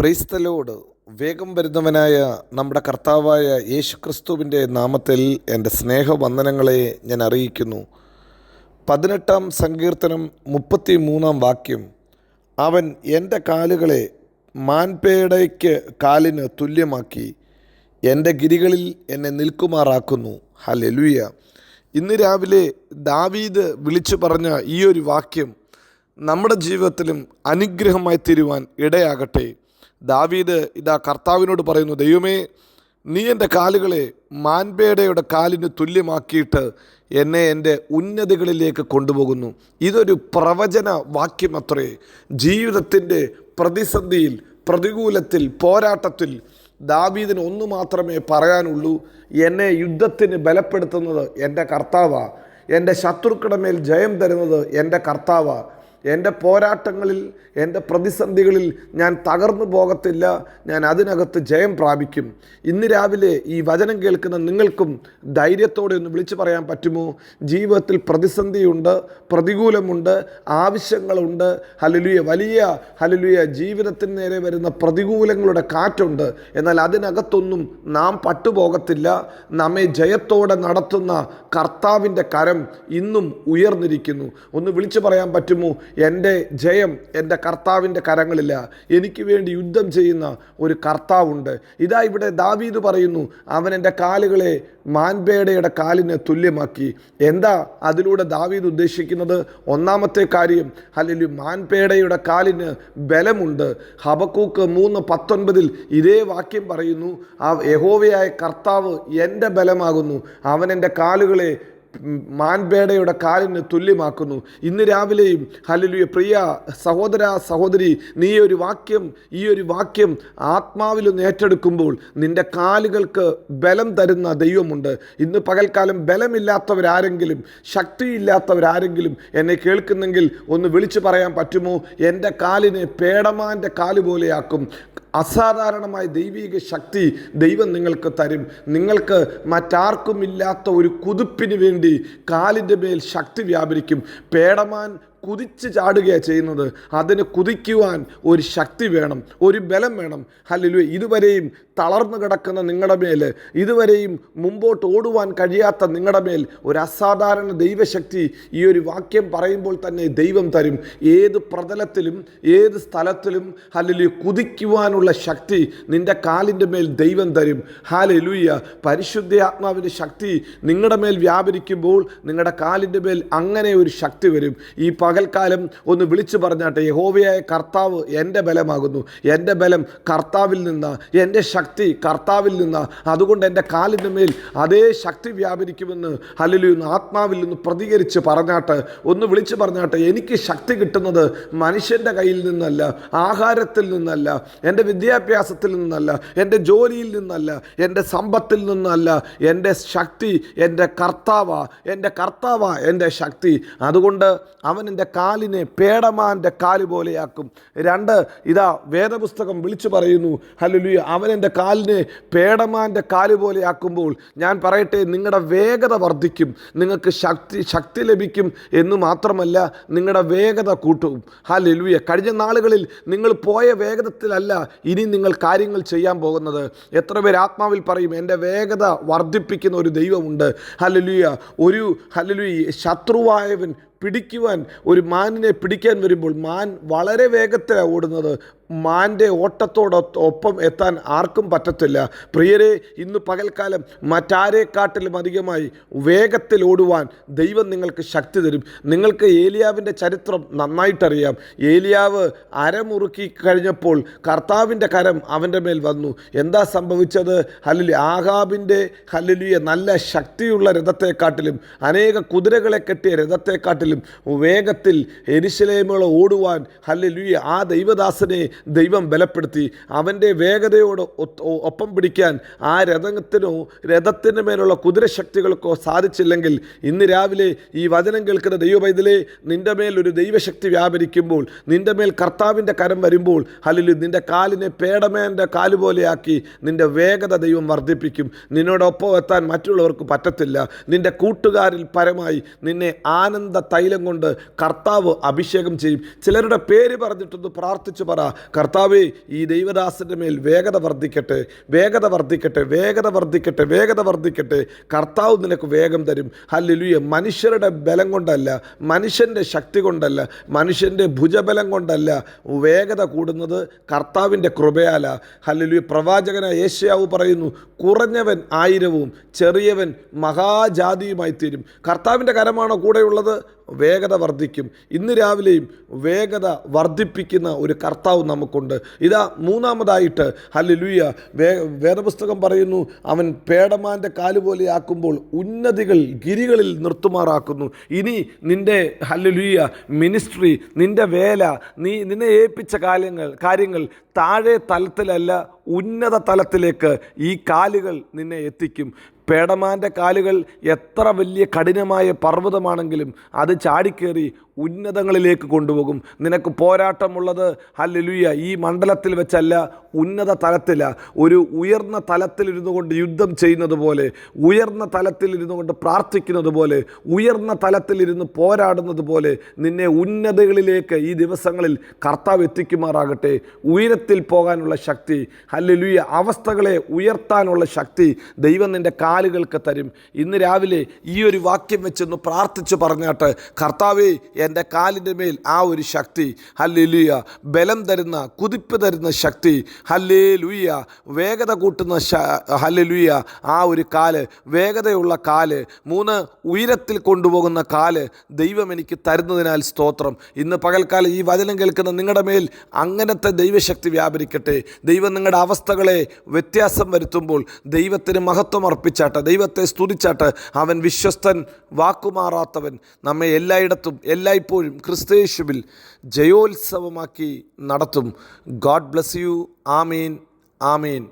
ക്രൈസ്തലോട് വേഗം വരുന്നവനായ നമ്മുടെ കർത്താവായ യേശുക്രിസ്തുവിന്റെ നാമത്തിൽ എന്റെ സ്നേഹവന്ദനങ്ങളെ ഞാൻ അറിയിക്കുന്നു. പതിനെട്ടാം സങ്കീർത്തനം മുപ്പത്തി മൂന്നാം വാക്യം. അവൻ എന്റെ കാലുകളെ മാൻപേടയ്ക്ക് കാലിന് തുല്യമാക്കി. എന്റെ ഗിരികളിൽ എന്നെ നിൽക്കുമാറാക്കുന്നു. ഹലലുയ ഇന്ന് രാവിലെ ദാവീദ് വിളിച്ചു പറഞ്ഞ ഈ ഒരു വാക്യം നമ്മുടെ ജീവിതത്തിലും അനുഗ്രഹമായി തീരുവാൻ ഇടയാകട്ടെ. ദാവീദ് ഇതാ കർത്താവിനോട് പറയുന്നു ദൈവമേ നീ എന്റെ കാലുകളെ മാൻപേടയുടെ കാലിന് തുല്യമാക്കിയിട്ട് എന്നെ എന്റെ ഉന്നതികളിലേക്ക് കൊണ്ടുപോകുന്നു. ഇതൊരു പ്രവചന വാക്യമത്രേ ജീവിതത്തിന്റെ പ്രതിസന്ധിയിൽ പ്രതികൂലത്തിൽ പോരാട്ടത്തിൽ ദാവീദിന് ഒന്നു മാത്രമേ പറയാനുള്ളൂ എന്നെ യുദ്ധത്തിന് ബലപ്പെടുത്തുന്നത് എന്റെ കർത്താവാണ് എന്റെ ശത്രുക്കളുടെ മേൽ ജയം തരുന്നത് എന്റെ കർത്താവാ എന്റെ പോരാട്ടങ്ങളിൽ എന്റെ പ്രതിസന്ധികളിൽ ഞാൻ തകർന്നു പോകത്തില്ല. ഞാൻ അതിനകത്ത് ജയം പ്രാപിക്കും. ഇന്ന് രാവിലെ ഈ വചനം കേൾക്കുന്ന നിങ്ങൾക്കും ധൈര്യത്തോടെ ഒന്ന് വിളിച്ചു പറയാൻ പറ്റുമോ? ജീവിതത്തിൽ പ്രതിസന്ധിയുണ്ട് പ്രതികൂലമുണ്ട് ആവശ്യങ്ങളുണ്ട്. ഹലലുയ വലിയ ഹലലുയ ജീവിതത്തിന് നേരെ വരുന്ന പ്രതികൂലങ്ങളുടെ കാറ്റുണ്ട്. എന്നാൽ അതിനകത്തൊന്നും നാം പട്ടുപോകത്തില്ല. നമ്മെ ജയത്തോടെ നടത്തുന്ന കർത്താവിന്റെ കരം ഇന്നും ഉയർന്നിരിക്കുന്നു. ഒന്ന് വിളിച്ചു പറയാൻ പറ്റുമോ? എന്റെ ജയം എന്റെ കർത്താവിന്റെ കരങ്ങളില്ല. എനിക്ക് വേണ്ടി യുദ്ധം ചെയ്യുന്ന ഒരു കർത്താവുണ്ട്. ഇതാ ഇവിടെ ദാവീദ് പറയുന്നു അവൻ എന്റെ കാലുകളെ മാൻപേടയുടെ കാലിന് തുല്യമാക്കി. എന്താ അതിലൂടെ ദാവീദ് ഉദ്ദേശിക്കുന്നത്? ഒന്നാമത്തെ കാര്യം അല്ലെങ്കിൽ മാൻപേടയുടെ കാലിന് ബലമുണ്ട്. ഹബക്കൂക്ക് മൂന്ന് പത്തൊൻപതിൽ ഇതേ വാക്യം പറയുന്നു ആ യഹോവയായ കർത്താവ് എന്റെ ബലമാകുന്നു. അവൻ എന്റെ കാലുകളെ മാൻപേടയുടെ കാലിന് തുല്യമാക്കുന്നു. ഇന്ന് രാവിലെയും ഹലലുയ പ്രിയ സഹോദര സഹോദരി നീ ഒരു വാക്യം ഈ ഒരു വാക്യം ആത്മാവിലൊന്ന് ഏറ്റെടുക്കുമ്പോൾ നിന്റെ കാലുകൾക്ക് ബലം തരുന്ന ദൈവമുണ്ട്. ഇന്ന് പകൽക്കാലം ബലമില്ലാത്തവരാരെങ്കിലും ശക്തിയില്ലാത്തവരാരെങ്കിലും എന്നെ കേൾക്കുന്നെങ്കിൽ ഒന്ന് വിളിച്ചു പറയാൻ പറ്റുമോ? എന്റെ കാലിനെ പേടമാന്റെ കാൽ പോലെയാക്കും അസാധാരണമായ ദൈവിക ശക്തി ദൈവം നിങ്ങൾക്ക് തരും. നിങ്ങൾക്ക് മറ്റാർക്കുമില്ലാത്ത ഒരു കുതിപ്പിന് വേണ്ടി കാലിന്റെ മേൽ ശക്തി വ്യാപരിക്കും. പേടമാൻ കുതിച്ച് ചാടുകയാണ് ചെയ്യുന്നത്. അതിന് കുതിക്കുവാൻ ഒരു ശക്തി വേണം ഒരു ബലം വേണം. ഹല്ലുലു ഇതുവരെയും തളർന്നു കിടക്കുന്ന നിങ്ങളുടെ മേൽ ഇതുവരെയും മുമ്പോട്ട് ഓടുവാൻ കഴിയാത്ത നിങ്ങളുടെ മേൽ ഒരു അസാധാരണ ദൈവശക്തി ഈ ഒരു വാക്യം പറയുമ്പോൾ തന്നെ ദൈവം തരും. ഏത് പ്രതലത്തിലും ഏത് സ്ഥലത്തിലും ഹല്ലുലു കുതിക്കുവാനുള്ള ശക്തി നിന്റെ കാലിന്റെ മേൽ ദൈവം തരും. ഹാലലുയ്യ പരിശുദ്ധ ആത്മാവിന്റെ ശക്തി നിങ്ങളുടെ മേൽ വ്യാപരിക്കുമ്പോൾ നിങ്ങളുടെ കാലിന്റെ മേൽ അങ്ങനെ ഒരു ശക്തി വരും. ഈ പകൽക്കാലം ഒന്ന് വിളിച്ചു പറഞ്ഞാട്ടെ യഹോവയായ കർത്താവ് എന്റെ ബലമാകുന്നു എന്റെ ബലം കർത്താവിൽ നിന്ന് എന്റെ ശക്തി കർത്താവിൽ നിന്ന് അതുകൊണ്ട് എന്റെ കാലിന്റെ മേൽ അതേ ശക്തി വ്യാപരിക്കുമെന്ന് ഹല്ലേലൂയ ആത്മാവിൽ നിന്ന് പ്രതികരിച്ച് പറഞ്ഞാട്ട് ഒന്ന് വിളിച്ചു പറഞ്ഞാട്ടെ എനിക്ക് ശക്തി കിട്ടുന്നത് മനുഷ്യന്റെ കയ്യിൽ നിന്നല്ല ആഹാരത്തിൽ നിന്നല്ല എന്റെ വിദ്യാഭ്യാസത്തിൽ നിന്നല്ല എന്റെ ജോലിയിൽ നിന്നല്ല എന്റെ സമ്പത്തിൽ നിന്നല്ല എന്റെ ശക്തി എന്റെ കർത്താവ എന്റെ കർത്താവ എന്റെ ശക്തി. അതുകൊണ്ട് അവൻ എന്റെ കാലിനെ പേടമാന്റെ കാൽ പോലെയാക്കും. രണ്ട് ഇതാ വേദപുസ്തകം വിളിച്ചു പറയുന്നു ഹല്ലേലൂയ. അവൻ എന്റെ കാലിനെ പേടമാന്റെ കാൽ പോലെയാക്കുമ്പോൾ ഞാൻ പറയട്ടെ നിങ്ങളുടെ വേഗത വർദ്ധിക്കും നിങ്ങൾക്ക് ശക്തി ശക്തി ലഭിക്കും എന്ന് മാത്രമല്ല നിങ്ങളുടെ വേഗത കൂട്ടും. ഹല്ലേലൂയ. കഴിഞ്ഞ നാളുകളിൽ നിങ്ങൾ പോയ വേഗതത്തിലല്ല ഇനി നിങ്ങൾ കാര്യങ്ങൾ ചെയ്യാൻ പോകുന്നത്. എത്ര പേര് ആത്മാവിൽ പറയും എന്റെ വേഗത വർദ്ധിപ്പിക്കുന്ന ഒരു ദൈവമുണ്ട്. ഹല്ലേലൂയ. ഒരു ഹല്ലേലൂയ ശത്രുവായവൻ പിടിക്കുവാൻ ഒരു മാനിനെ പിടിക്കാൻ വരുമ്പോൾ മാൻ വളരെ വേഗത്തിലാണ് ഓടുന്നത്. മാന്റെ ഓട്ടത്തോടൊപ്പം എത്താൻ ആർക്കും പറ്റത്തില്ല. പ്രിയരെ ഇന്ന് പകൽക്കാലം മറ്റാരെക്കാട്ടിലും അധികമായി വേഗത്തിൽ ഓടുവാൻ ദൈവം നിങ്ങൾക്ക് ശക്തി തരും. നിങ്ങൾക്ക് ഏലിയാവിന്റെ ചരിത്രം നന്നായിട്ടറിയാം. ഏലിയാവ് അരമുറുക്കി കഴിഞ്ഞപ്പോൾ കർത്താവിന്റെ കരം അവന്റെ മേൽ വന്നു. എന്താ സംഭവിച്ചത്? ഹലിലി ആഹാബിന്റെ ഹലിലിയെ നല്ല ശക്തിയുള്ള രഥത്തെക്കാട്ടിലും അനേക കുതിരകളെ കെട്ടിയ രഥത്തെക്കാട്ടിലും വേഗത്തിൽ എരിശിലേമകൾ ഓടുവാൻ ഹല്ലുയ ആ ദൈവദാസനെ ദൈവം ബലപ്പെടുത്തി. അവന്റെ വേഗതയോട് ഒപ്പം പിടിക്കാൻ ആ രഥത്തിനോ രഥത്തിന് മേലുള്ള കുതിരശക്തികൾക്കോ സാധിച്ചില്ലെങ്കിൽ ഇന്ന് രാവിലെ ഈ വചനം കേൾക്കുന്ന ദൈവപൈതലെ നിന്റെ മേൽ ഒരു ദൈവശക്തി വ്യാപരിക്കുമ്പോൾ നിന്റെ മേൽ കർത്താവിന്റെ കരം വരുമ്പോൾ ഹലിലു നിന്റെ കാലിനെ പേടമേന്റെ കാൽ പോലെയാക്കി നിന്റെ വേഗത ദൈവം വർദ്ധിപ്പിക്കും. നിന്നോടൊപ്പം എത്താൻ മറ്റുള്ളവർക്ക് പറ്റത്തില്ല. നിന്റെ കൂട്ടുകാരിൽ പരമായി നിന്നെ ആനന്ദ തൈലം കൊണ്ട് കർത്താവ് അഭിഷേകം ചെയ്യും. ചിലരുടെ പേര് പറഞ്ഞിട്ടൊന്ന് പ്രാർത്ഥിച്ചു പറ. കർത്താവേ ഈ ദൈവദാസന്റെ മേൽ വേഗത വർദ്ധിക്കട്ടെ വേഗത വർദ്ധിക്കട്ടെ വേഗത വർദ്ധിക്കട്ടെ വേഗത വർദ്ധിക്കട്ടെ. കർത്താവ് നിനക്ക് വേഗം തരും. ഹല്ലുയ മനുഷ്യരുടെ ബലം കൊണ്ടല്ല മനുഷ്യന്റെ ശക്തി കൊണ്ടല്ല മനുഷ്യന്റെ ഭുജബലം കൊണ്ടല്ല വേഗത കൂടുന്നത് കർത്താവിന്റെ കൃപയാല. ഹല്ലുയ പ്രവാചകന യേശയാവ് പറയുന്നു കുറഞ്ഞവൻ ആയിരവും ചെറിയവൻ മഹാജാതിയുമായി തീരും. കർത്താവിന്റെ കരമാണോ കൂടെയുള്ളത്? വേഗത വർദ്ധിക്കും. ഇന്ന് രാവിലെയും വേഗത വർദ്ധിപ്പിക്കുന്ന ഒരു കർത്താവ് നമുക്കുണ്ട്. ഇതാ മൂന്നാമതായിട്ട് ഹല്ലുയ വേ വേദപുസ്തകം പറയുന്നു അവൻ പേടമാന്റെ കാലുപോലെ ആക്കുമ്പോൾ ഉന്നതികൾ ഗിരികളിൽ നിർത്തുമാറാക്കുന്നു. ഇനി നിന്റെ ഹല്ലുയ മിനിസ്ട്രി നിന്റെ വേല നീ നിന്നെ ഏൽപ്പിച്ച കാര്യങ്ങൾ കാര്യങ്ങൾ താഴെ തലത്തിലല്ല ഉന്നത തലത്തിലേക്ക് ഈ കാലുകൾ നിന്നെ എത്തിക്കും. പേടമാന്റെ കാലുകൾ എത്ര വലിയ കഠിനമായ പർവതമാണെങ്കിലും അത് ചാടിക്കേറി ഉന്നതങ്ങളിലേക്ക് കൊണ്ടുപോകും. നിനക്ക് പോരാട്ടമുള്ളത് ഹല്ലുയ ഈ മണ്ഡലത്തിൽ വെച്ചല്ല ഉന്നത തലത്തില. ഒരു ഉയർന്ന തലത്തിലിരുന്നു കൊണ്ട് യുദ്ധം ചെയ്യുന്നത് പോലെ ഉയർന്ന തലത്തിലിരുന്നു കൊണ്ട് പ്രാർത്ഥിക്കുന്നത് പോലെ ഉയർന്ന തലത്തിലിരുന്ന് പോരാടുന്നത് പോലെ നിന്നെ ഉന്നതകളിലേക്ക് ഈ ദിവസങ്ങളിൽ കർത്താവ് എത്തിക്കുമാറാകട്ടെ. ഉയരത്തിൽ പോകാനുള്ള ശക്തി ഹല്ലുയ അവസ്ഥകളെ ഉയർത്താനുള്ള ശക്തി ദൈവം നിന്റെ കാലുകൾക്ക് തരും. ഇന്ന് രാവിലെ ഈ ഒരു വാക്യം വെച്ചൊന്ന് പ്രാർത്ഥിച്ചു പറഞ്ഞാട്ട് കർത്താവേ എന്റെ കാലിന്റെ മേൽ ആ ഒരു ശക്തി ഹല്ലേലൂയ ബലം തരുന്ന കുതിപ്പ് തരുന്ന ശക്തി ഹല്ലേ ലുയ്യ വേഗത കൂട്ടുന്ന ഹല്ലേലൂയ ആ ഒരു കാൽ വേഗതയുള്ള കാൽ മൂന്ന് ഉയരത്തിൽ കൊണ്ടുപോകുന്ന കാൽ ദൈവം എനിക്ക് തരുന്നതിനാൽ സ്തോത്രം. ഇന്ന് പകൽക്കാലം ഈ വചനം കേൾക്കുന്ന നിങ്ങളുടെ മേൽ അങ്ങനത്തെ ദൈവശക്തി വ്യാപരിക്കട്ടെ. ദൈവം നിങ്ങളുടെ അവസ്ഥകളെ വ്യത്യാസം വരുത്തുമ്പോൾ ദൈവത്തിന് മഹത്വം അർപ്പിച്ചാട്ട് ദൈവത്തെ സ്തുതിച്ചാട്ട് അവൻ വിശ്വസ്തൻ വാക്കുമാറാത്തവൻ നമ്മെ എല്ലായിടത്തും എല്ലായ്പ്പോഴും ക്രിസ്തയേശുവിൽ ജയോത്സവമാക്കി നടത്തും. God bless you. Amin. Amin.